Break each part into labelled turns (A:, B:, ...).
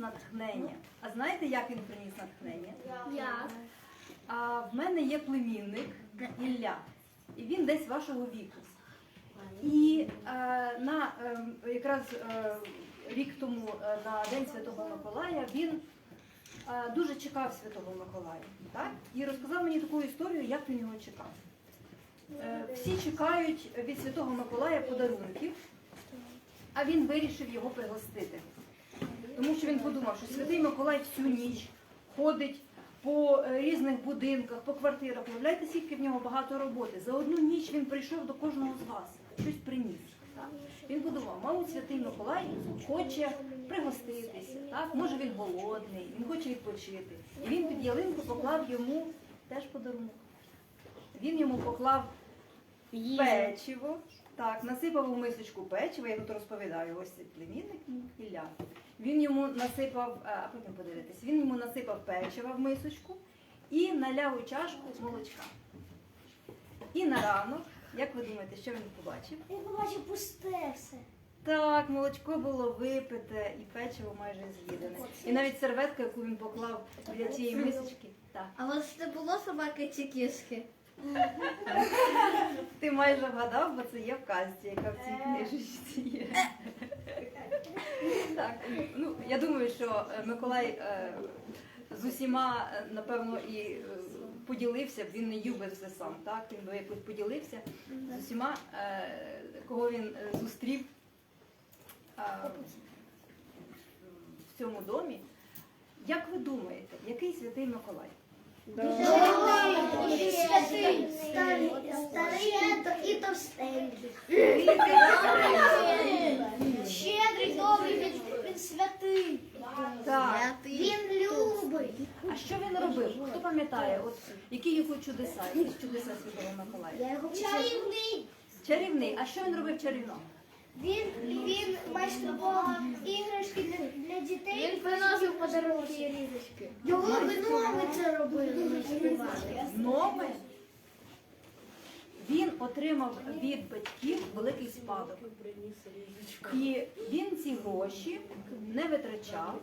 A: натхнення. А знаєте, як він приніс натхнення?
B: Як?
A: А в мене є племінник Ілля, і він десь вашого віку. І е, на е, якраз е, рік тому е, на День Святого Миколая він е, дуже чекав Святого Миколая. Так? І розказав мені таку історію, як він його чекав. Е, всі чекають від Святого Миколая подарунків, а він вирішив його пригостити. Тому що він подумав, що Святий Миколай всю ніч ходить по е, різних будинках, по квартирах. Уявляєте, скільки в нього багато роботи. За одну ніч він прийшов до кожного з вас, щось приніс. Так? Він подумав, мабуть, Святий Миколай хоче пригоститися, так? може він голодний, він хоче відпочити. І він під ялинку поклав йому теж подарунок. Він йому поклав печиво, так, насипав у мисочку печиво, я тут розповідаю, ось цей племінник Ілля. Він йому насипав, е, а потім подивитись, він йому насипав печива в мисочку і наляв у чашку молочка. І на ранок, як ви думаєте, що він побачив?
B: Я побачив пусте все.
A: Так, молочко було випите і печиво майже з'їдене. І навіть серветка, яку він поклав біля цієї мисочки. Так.
C: А у вас це було собаки чи кішки?
A: Ти майже вгадав, бо це є в казці, яка в цій книжечці є. Так, ну я думаю, що е, Миколай е, з усіма, е, напевно, і е, поділився, б, він не би все сам, так? Він би якось поділився з усіма, е, кого він е, зустрів е, в цьому домі. Як ви думаєте, який святий Миколай?
B: Святий, старий, старий і товстенький. Щедрий, добрий, він, він святий.
A: Так.
B: Він любить.
A: А що він робив? Хто пам'ятає, от які його чудеса, які чудеса Святого Миколая?
B: Чарівний.
A: Чарівний. А що він робив чарівного?
B: Він, він майстрував іграшки для, для дітей.
C: Він приносив подарунки і різочки.
B: Його гноми це робили. майстрували.
A: Він отримав від батьків великий спадок. І він ці гроші не витрачав,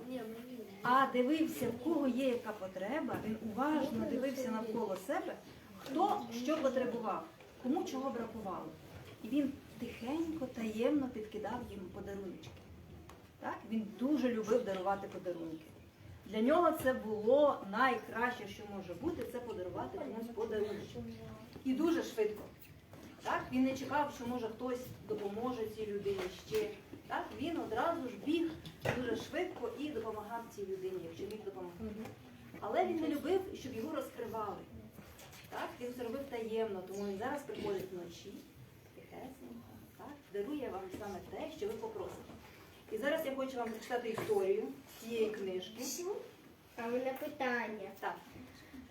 A: а дивився, в кого є яка потреба. Він уважно дивився навколо себе, хто що потребував, кому чого бракувало. І він тихенько, таємно підкидав їм подарунки. Так? Він дуже любив дарувати подарунки. Для нього це було найкраще, що може бути, це подарувати комусь подарунок. І дуже швидко. Так? Він не чекав, що може хтось допоможе цій людині ще. Так? Він одразу ж біг дуже швидко і допомагав цій людині, якщо міг допомогти. Але він не любив, щоб його розкривали. Так? Він це робив таємно, тому він зараз приходить вночі, тихесенько, так? дарує вам саме те, що ви попросите. І зараз я хочу вам прочитати історію цієї книжки.
D: А у мене питання.
A: Так.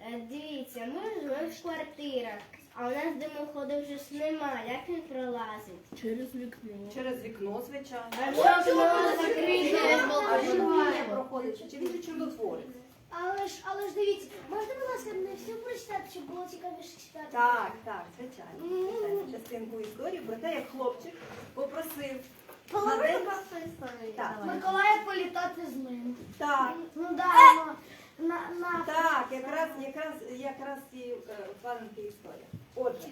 D: Е, Дивіться, ми живемо в квартирах, а у нас димоходу вже ж немає. Як він пролазить?
C: Через вікно.
A: Через вікно, звичайно.
D: А що воно закрите?
A: А він вміє проходити, чи він же чудотворець?
B: Але ж, але ж дивіться, можна, будь ласка, не всю прочитати, щоб було цікавіше читати?
A: Так, так, звичайно. звичайно. Частинку історії про те, як хлопчик попросив день. Так,
B: Миколая політати з ним.
A: так,
B: Ну да, ну, на, на,
A: так, якраз, якраз, якраз ці е, вкладинки історія. Отже,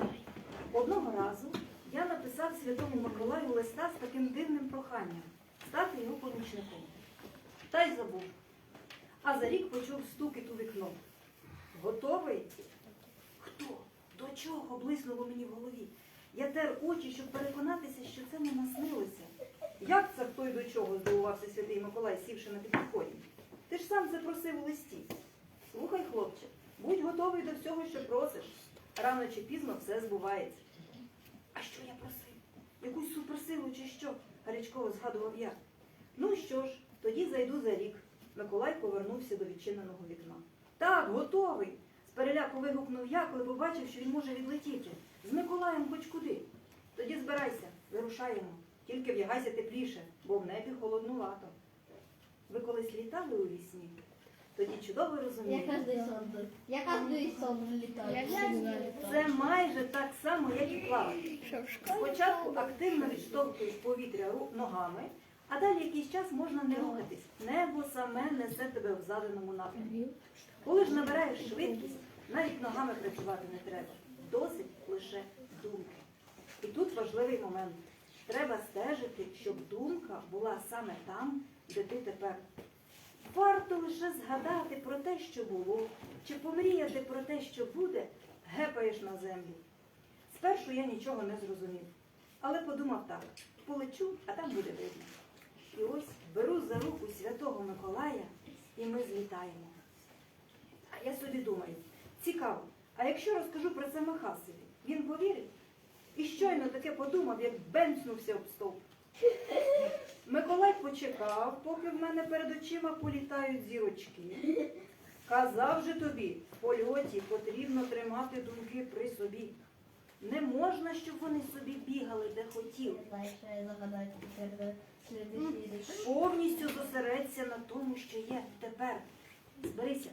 A: одного разу я написав Святому Миколаю листа з таким дивним проханням стати його помічником. Та й забув. А за рік почув стукіт у вікно. Готовий? Хто? До чого? блиснуло мені в голові. Я тер очі, щоб переконатися, що це не наснилося. Як це хто й до чого? здивувався святий Миколай, сівши на підході. Ти ж сам це просив у листі. Слухай, хлопче, будь готовий до всього, що просиш. Рано чи пізно все збувається. А що я просив? Якусь суперсилу чи що? гарячково згадував я. Ну що ж, тоді зайду за рік. Миколай повернувся до відчиненого вікна. Так, готовий. З переляку вигукнув я, коли побачив, що він може відлетіти. З Миколаєм хоч куди. Тоді збирайся, вирушаємо. Тільки вдягайся тепліше, бо в небі холоднувато. Ви колись літали у вісні? Тоді чудово
C: Я
A: розумієте.
C: кожний сон. Я кожний сон літаю.
A: Це майже так само, як і плавати. Спочатку активно відштовхуєш повітря ногами, А далі якийсь час можна не рухатись. Небо саме несе тебе в заданому напрямку. Коли ж набираєш швидкість, навіть ногами працювати не треба. Досить лише думки. І тут важливий момент. Треба стежити, щоб думка була саме там, де ти тепер. Варто лише згадати про те, що було, чи помріяти про те, що буде, гепаєш на землю. Спершу я нічого не зрозумів, але подумав так: полечу, а там буде видно. І ось беру за руку святого Миколая, і ми злітаємо. А я собі думаю, цікаво, а якщо розкажу про це Махасові, він повірить? І щойно таке подумав, як бенцнувся об стовп. Миколай почекав, поки в мене перед очима політають зірочки. Казав же тобі, в польоті потрібно тримати думки при собі. Не можна, щоб вони собі бігали, де хотів. Повністю зосередься на тому, що є тепер. Зберися.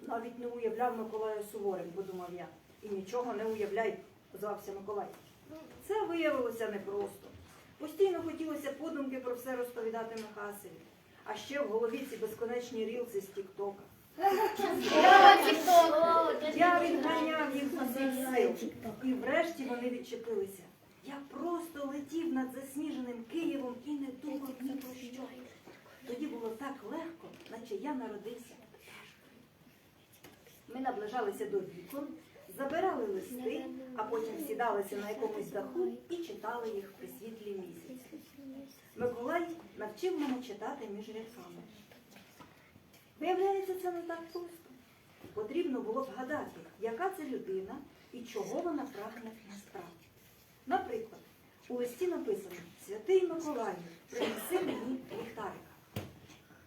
A: Навіть не уявляв Миколая суворим, подумав я. І нічого не уявляй, звався Миколай. Це виявилося непросто. Постійно хотілося подумки про все розповідати Михасеві. А ще в голові ці безконечні рілси з Тіктока. Я відганяв їх з усіх сил. І врешті вони відчепилися. Я просто летів над засніженим Києвом і не думав ні про що. Тоді було так легко, наче я народився. Ми наближалися до вікон, забирали листи, а потім сідалися на якомусь даху і читали їх при світлі місяця. Миколай навчив мене читати між рядками. Виявляється, це не так просто. Потрібно було вгадати, яка це людина і чого вона прагне насправді. Наприклад, у листі написано Святий Миколаю, принеси мені ліхтарика.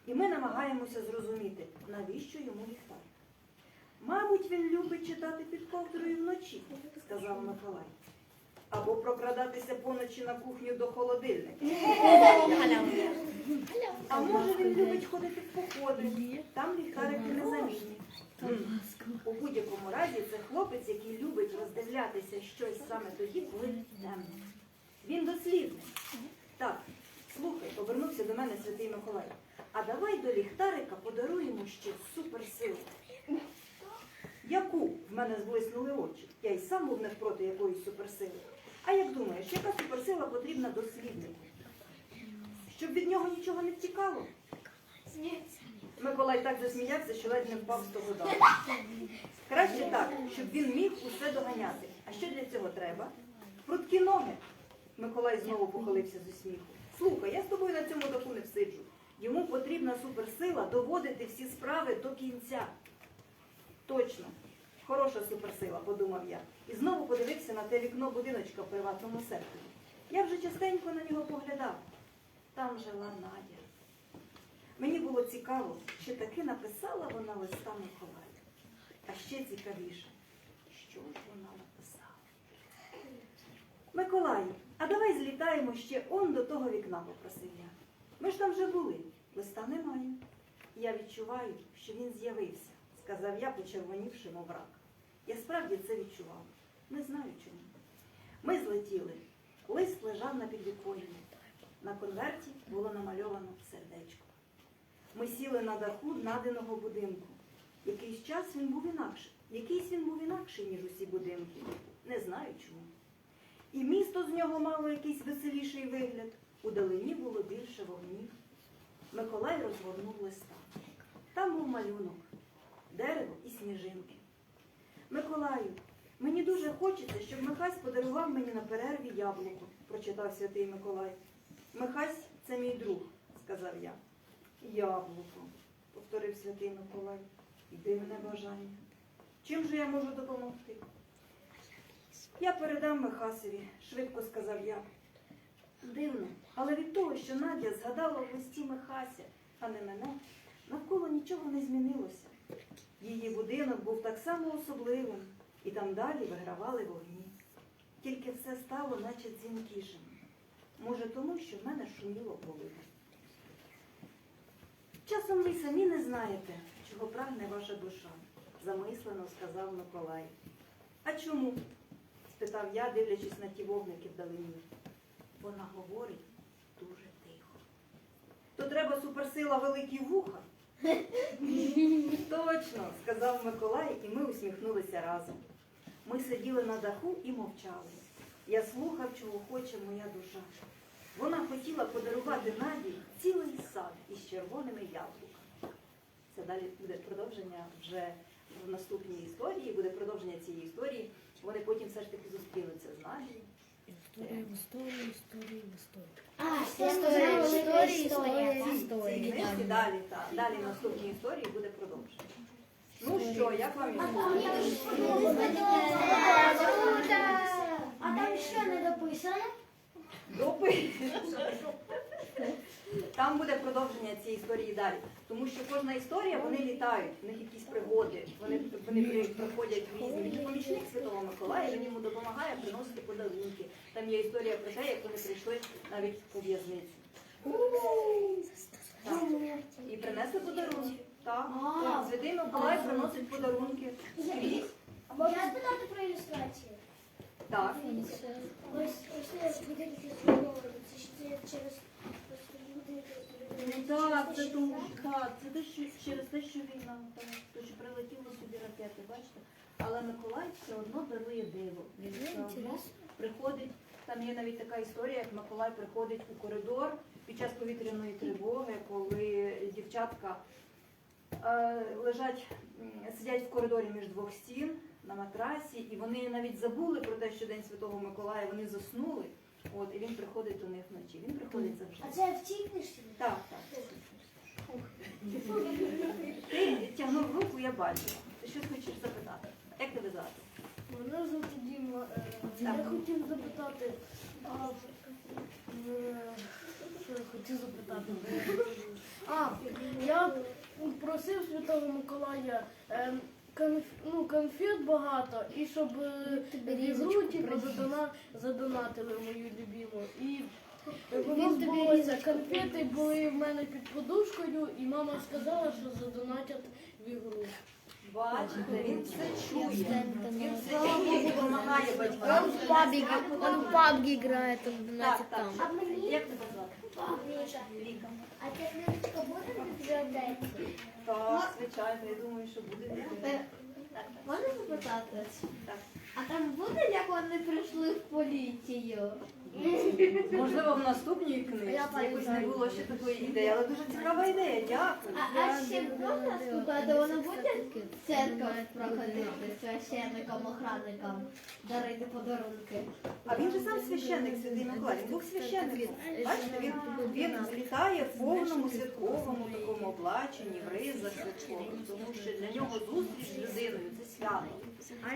A: І ми намагаємося зрозуміти, навіщо йому ліхтарик. Мабуть, він любить читати під ковдрою вночі, сказав Миколай. Або прокрадатися поночі на кухню до холодильника. А може він любить ходити в походи, там ліхтарики незамінні. У будь-якому разі це хлопець, який любить роздивлятися щось саме тоді, коли темно. Він дослідник. Так, слухай, повернувся до мене святий Миколай. А давай до ліхтарика подаруємо ще суперсилу. Яку в мене зблиснули очі? Я й сам був не проти якоїсь суперсили. А як думаєш, яка суперсила потрібна досліднику? Щоб від нього нічого не втікало? Миколай так засміявся, що ледь не впав з того даху. Краще так, щоб він міг усе доганяти. А що для цього треба? Прудкі ноги. Миколай знову похилився зі сміху. Слухай, я з тобою на цьому даху не всиджу. Йому потрібна суперсила доводити всі справи до кінця. Точно, хороша суперсила, подумав я. І знову подивився на те вікно будиночка в приватному секторі. Я вже частенько на нього поглядав. Там жила Надя. Мені було цікаво, чи таки написала вона листа Миколаю. А ще цікавіше, що ж вона написала. Миколаю, а давай злітаємо ще он до того вікна, попросив я. Ми ж там вже були, листа немає. Я відчуваю, що він з'явився, сказав я, почервонівши, мов рак. Я справді це відчував. Не знаю чому. Ми злетіли. Лист лежав на підвіконні. На конверті було намальовано сердечко. Ми сіли на даху надиного будинку. Якийсь час він був інакший. Якийсь він був інакший, ніж усі будинки. Не знаю чому. І місто з нього мало якийсь веселіший вигляд. У далині було більше вогнів. Миколай розгорнув листа. Там був малюнок, дерево і сніжинки. Миколаю, мені дуже хочеться, щоб Михась подарував мені на перерві яблуко, прочитав святий Миколай. Михась це мій друг, сказав я. Яблуко, повторив святий Миколай. Дивне бажання. Чим же я можу допомогти? Я передам Михасові, швидко сказав я. Дивно, але від того, що Надя згадала в листі Михася, а не мене, навколо нічого не змінилося. Її будинок був так само особливим, і там далі вигравали вогні. Тільки все стало, наче дзвінкішим. Може, тому, що в мене шуміло в. Часом ви самі не знаєте, чого прагне ваша душа, замислено сказав Миколай. А чому? спитав я, дивлячись на ті вогники вдалині. Вона говорить дуже тихо. То треба суперсила великі вуха. Точно, сказав Миколай, і ми усміхнулися разом. Ми сиділи на даху і мовчали. Я слухав, чого хоче моя душа. Вона хотіла подарувати Наді цілий сад із червоними яблуками. Це далі буде продовження вже в наступній історії, буде продовження цієї історії. Вони потім все ж таки зустрінуться з Надією.
C: Історія в історії, історія в історії.
B: А,
D: Історія, історія, історія.
A: Ці книжці далі, так. далі наступні історії буде продовження. Ну що, як вам
B: А там що не дописано?
A: Допи. Там буде продовження цієї історії далі. Тому що кожна історія, вони літають, в них якісь пригоди, вони, вони в різні. Він помічник Святого Миколая, він йому допомагає приносити подарунки. Там є історія про те, як вони прийшли навіть у в'язницю. І принесли подарунки. Так. Святий Миколай приносить подарунки.
B: А можна спитати про ілюстрацію?
A: Так.
B: Ось ось буде це через люди.
A: Так, це тому, так, це те, що через те, що війна, так, то що прилетіли собі ракети, бачите? Але Миколай все одно дарує диво. Він все одно приходить. Там є навіть така історія, як Миколай приходить у коридор під час повітряної тривоги, коли дівчатка е, лежать, сидять в коридорі між двох стін на матрасі, і вони навіть забули про те, що День Святого Миколая, вони заснули. От, і він приходить до них вночі. Він приходить завжди.
B: А це в цій книжці?
A: Так, так. Ти тягнув руку, я бачила. Ти щось хочеш запитати? Як тебе звати?
E: Мене звати Діма. Е, Я хотів запитати, а, е, що я хотів запитати? А, я просив Святого Миколая е, конф, ну, конфет багато, і щоб ігру типу, задона, задонатили мою любиму. І воно збулося. Конфети були в мене під подушкою, і мама сказала, що задонатять в ігру.
A: Бачите, він все чує. Він все чує і допомагає батькам.
C: Он в пабі, он в пабі грає, там
A: Так,
C: значить
A: так.
C: там.
B: А мені?
A: Як тебе звати? Віка.
B: А ця книжечка буде бібліотеці?
A: Так, звичайно, я думаю, що буде. Так, так,
C: Можна запитати?
A: так.
C: А там буде, як вони прийшли в поліцію?
A: Можливо, в наступній книжці якось не було ще такої ідеї, але дуже цікава ідея. Дякую.
C: А, а ще можна спитати, воно буде в церкву проходити священникам, охранникам, дарити подарунки?
A: А він же сам священник Святий Миколай. Він був священником. Бачите, він, він злітає в повному святковому такому облаченні, в ризах святкових, тому що для нього зустріч з людиною це свято.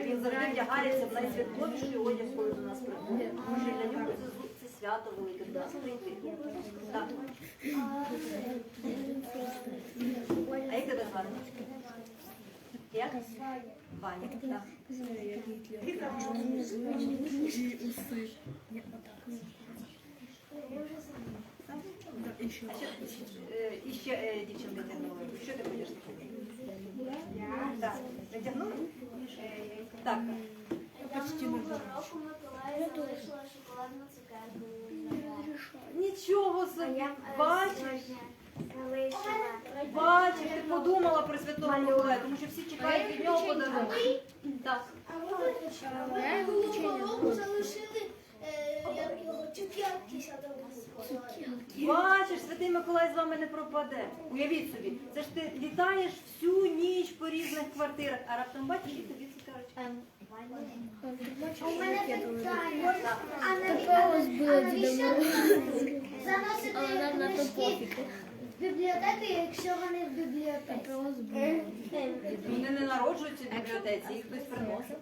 A: Він завжди вдягається в найсвятковіший одяг, коли до нас приходить. Що для нього це, свято велике до нас прийти. Так. А як тебе звати? Як? Ваня. Так. Що, е, і ще е, дівчинка тягнула. Що ти будеш? Так. Не тягнули? Е, Так.
B: Я минулого року Миколаю залишила шоколадну цукерку.
A: Нічого собі.
B: е,
A: Бачиш?
B: залишила.
A: Бачиш, ти подумала про Святого Миколая, тому що всі чекають від нього подарунок. Так.
B: Минулого року залишили е, як його, цукерки садового.
A: Бачиш, Святий Миколай з вами не пропаде. Уявіть собі, це ж ти літаєш всю ніч по різних квартирах, а раптом бачиш і тобі цукерочка.
B: А у мене питання. А
C: Діда
B: заносити книжки бібліотеки, якщо вони в бібліотеці.
A: Е, е, вони не народжуються в бібліотеці, їх хтось приносить.